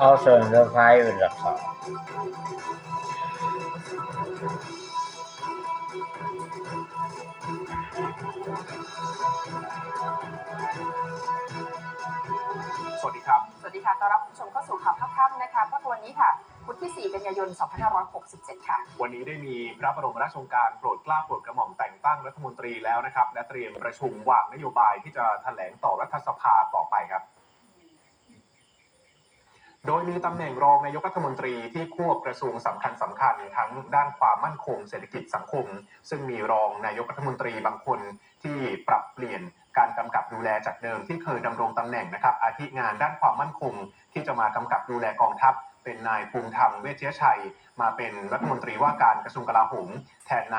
Also in the private account. สวัสดีครับ สวัสดีค่ะ ต้อนรับคุณผู้ชมเข้าสู่ข่าวค่ำๆนะคะเพราะวันนี้ค่ะพุธที่ 4 กันยายน 2567 ค่ะ วันนี้ได้มีพระบรมราชโองการโปรดเกล้าโปรดกระหม่อมแต่งตั้งรัฐมนตรีแล้วนะครับ และเตรียมประชุมวางนโยบายที่จะแถลงต่อรัฐสภาต่อไปครับ โดยมีตำแหน่งรองนายกรัฐมนตรีที่ควบกระทรวงสำคัญสำคัญทั้งด้านความมั่นคงเศรษฐกิจสังคม ซึ่งมีรองนายกรัฐมนตรีบางคนที่ปรับเปลี่ยนการกำกับดูแลจากเดิมที่เคยดำรงตำแหน่งนะครับ อาทิงานด้านความมั่นคงที่จะมากำกับดูแลกองทัพ เป็นนายภูมิธรรมเวชยชัย มาเป็นรัฐมนตรีว่าการกระทรวงกลาโหมแทนนาย